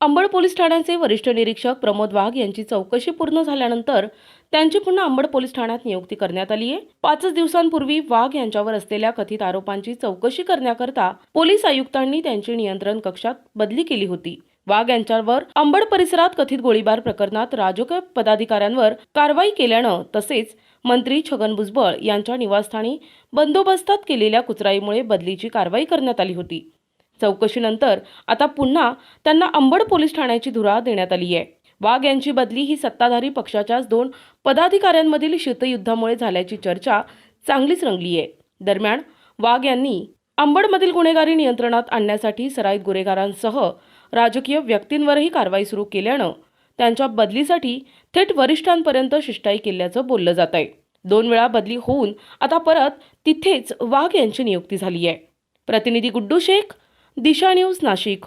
Ambad police ठाण्याचे वरिष्ठ निरीक्षक प्रमोद वाघ यांची चौकशी पूर्ण झाल्यानंतर त्यांची पुन्हा अंबड पोलीस ठाण्यात नियुक्ती करण्यात आली आहे. पाचच दिवसांपूर्वी वाघ यांच्यावर असलेल्या कथित आरोपांची चौकशी करण्याकरता पोलीस आयुक्तांनी त्यांची नियंत्रण कक्षात बदली केली होती. वाघ यांच्यावर अंबड परिसरात कथित गोळीबार प्रकरणात राजकीय पदाधिकाऱ्यांवर कारवाई केल्यानं तसेच मंत्री छगन भुजबळ यांच्या निवासस्थानी बंदोबस्तात केलेल्या कुचराईमुळे बदलीची कारवाई करण्यात आली होती. चौकशीनंतर आता पुन्हा त्यांना अंबड पोलीस ठाण्याची धुरा देण्यात आली आहे. वाघ यांची बदली ही सत्ताधारी पक्षाच्याच दोन पदाधिकाऱ्यांमधील शीतयुद्धामुळे झाल्याची चर्चा चांगलीच रंगली आहे. दरम्यान वाघ यांनी अंबडमधील गुन्हेगारी नियंत्रणात आणण्यासाठी सराईत गुन्हेगारांसह राजकीय व्यक्तींवरही कारवाई सुरू केल्यानं त्यांच्या बदलीसाठी थेट वरिष्ठांपर्यंत शिष्टाई केल्याचं बोललं जात आहे. दोन वेळा बदली होऊन आता परत तिथेच वाघ यांची नियुक्ती झाली आहे. प्रतिनिधी गुड्डू शेख दिशा न्यूज नाशिक.